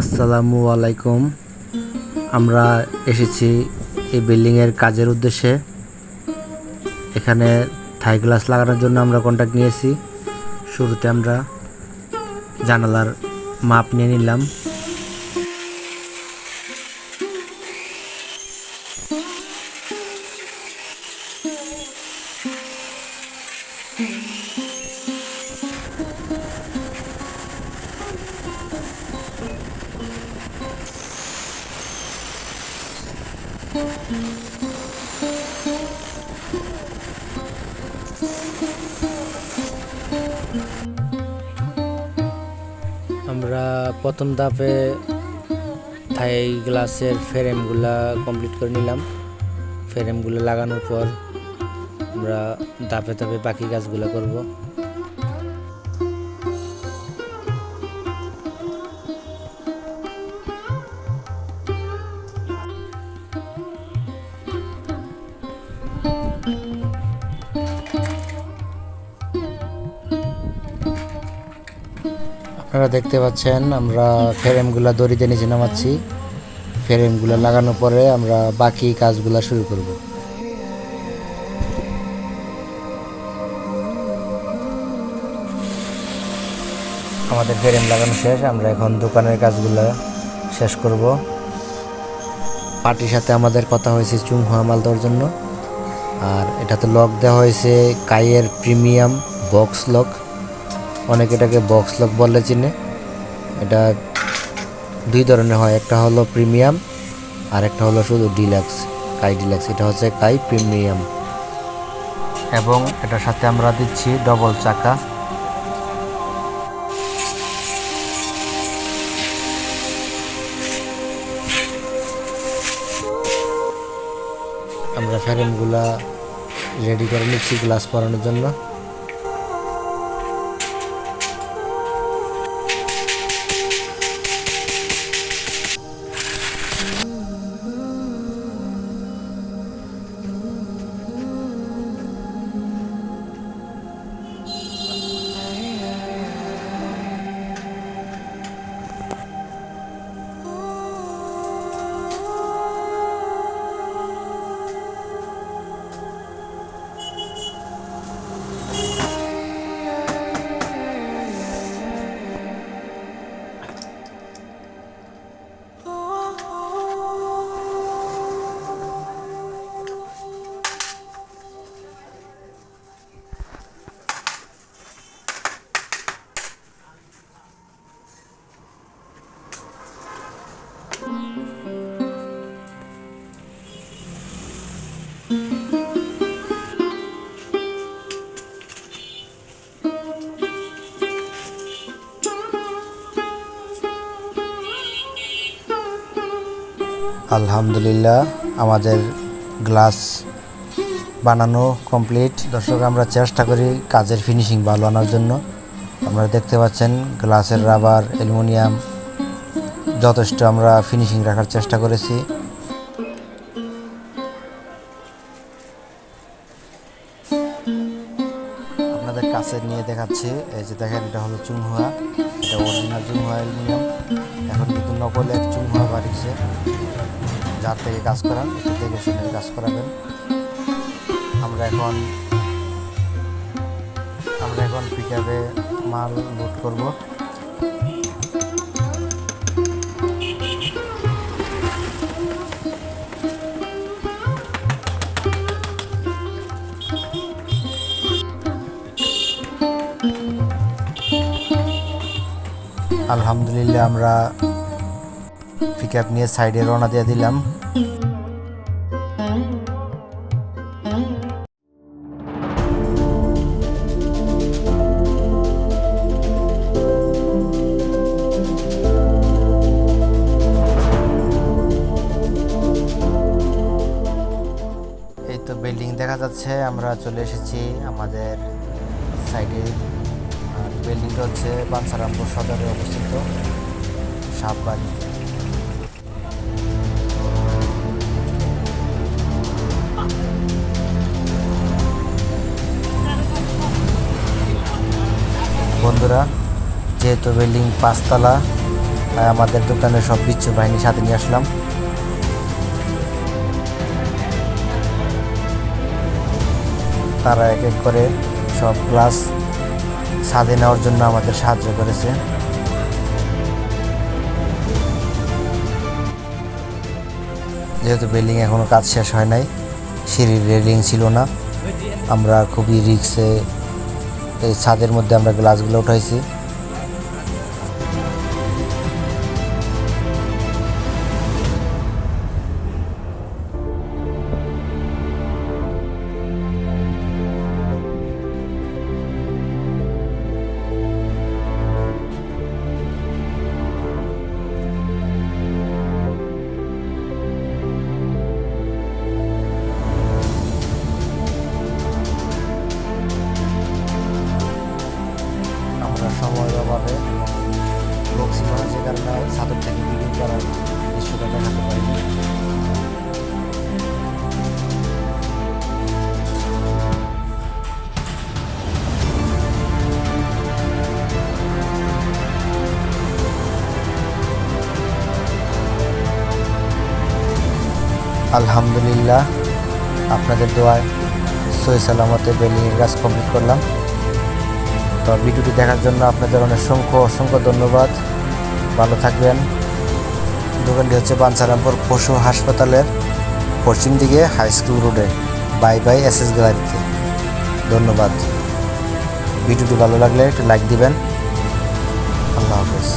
আসসালামু আলাইকুম। আমরা এসেছি এই বিল্ডিংয়ের কাজের উদ্দেশ্যে। এখানে থাই গ্লাস লাগানোর জন্য আমরা কন্ট্যাক্ট নিয়েছি। শুরুতে আমরা জানালার মাপ নিয়ে নিলাম। আমরা প্রথম ধাপে থাই গ্লাসের ফ্রেমগুলা কমপ্লিট করে নিলাম। ফ্রেমগুলো লাগানোর পর আমরা ধাপে ধাপে বাকি কাজগুলো করব। আপনারা দেখতে পাচ্ছেন, আমরা ফ্রেমগুলা দড়িতে নিচে নামাচ্ছি। ফ্রেমগুলো লাগানোর পরে আমরা বাকি কাজগুলা শুরু করব। আমাদের ফ্রেম লাগানো শেষ, আমরা এখন দোকানের কাজগুলো শেষ করব। পার্টির সাথে আমাদের কথা হয়েছে চুংহুয়া মাল দেওয়ার জন্য। আর এটাতে লক দেওয়া হয়েছে কাইয়ের প্রিমিয়াম বক্স লক অনেকে এটাকে বক্স লক বলে চিনে। এটা দুই ধরনের হয়, একটা হলো প্রিমিয়াম আর একটা হলো শুধু ডিলাক্স কাই ডিলাক্স এটা হচ্ছে কাই প্রিমিয়াম এবং এটার সাথে আমরা দিচ্ছি ডবল চাকা। আমরা ফ্রেমগুলা রেডি করে নিচ্ছি গ্লাস পরানোর জন্য। আলহামদুলিল্লাহ, আমাদের গ্লাস বানানো কমপ্লিট। দর্শক, আমরা চেষ্টা করি কাজের ফিনিশিং ভালো আনার জন্য। আপনারা দেখতে পাচ্ছেন, গ্লাসের রাবার, অ্যালুমিনিয়াম, যথেষ্ট আমরা ফিনিশিং রাখার চেষ্টা করেছি। আপনাদের কাছে নিয়ে দেখাচ্ছি, এই যে দেখেন, এটা হলো চুনহুয়া। এটা অরিজিনাল চুনহুয়া অ্যালুমিনিয়াম। এখন কিন্তু নকলের চুনহুয়া বাড়িছে যার থেকে কাজ করান দেখে শুনে কাজ করাবেন। আমরা এখন আমরা এখন পিকআপে মাল লোড করব। আলহামদুলিল্লাহ আমরা পিক আপ নিয়ে সাইডে রওনা দিয়ে দিলাম। এই তো বিল্ডিং দেখা যাচ্ছে, আমরা চলে এসেছি আমাদের সাইডে। বিল্ডিংটা হচ্ছে বাঞ্ছারামপুর সদরে অবস্থিত, সাপবাড়ি। বন্ধুরা, যেহেতু বিল্ডিং পাঁচতলা, তাই আমাদের দোকানে সব কিছু বাহিনী সাথে নিয়ে আসলাম। তারা এক এক করে সব ক্লাস সাথে নেওয়ার জন্য আমাদের সাহায্য করেছে। যেহেতু বিল্ডিং এখনও কাজ শেষ হয় নাই, সিঁড়ির রেলিং ছিল না। আমরা খুবই রিক্সে এই ছাদের মধ্যে আমরা গ্লাসগুলো উঠাইছি। সময়ের অভাবে লোক ছিল না যে কারণে থেকে ভিডিও করার দৃশ্যটা দেখাতে পারিনি আলহামদুলিল্লাহ, আপনাদের দোয়ায় সই সালামতে বিল্ডিংয়ের কাজ কমপ্লিট করলাম। তো ভিডিওটি দেখার জন্য আপনাদের অনেক অসংখ্য অসংখ্য ধন্যবাদ। ভালো থাকবেন। দোকানটি হচ্ছে বাঞ্ছারামপুর পশু হাসপাতালের পশ্চিম দিকে হাই স্কুল রোডে। বাই বাই এস এস গ্যালারিতে। ধন্যবাদ। ভিডিওটি ভালো লাগলে একটু লাইক দিবেন। আল্লাহ হাফেজ।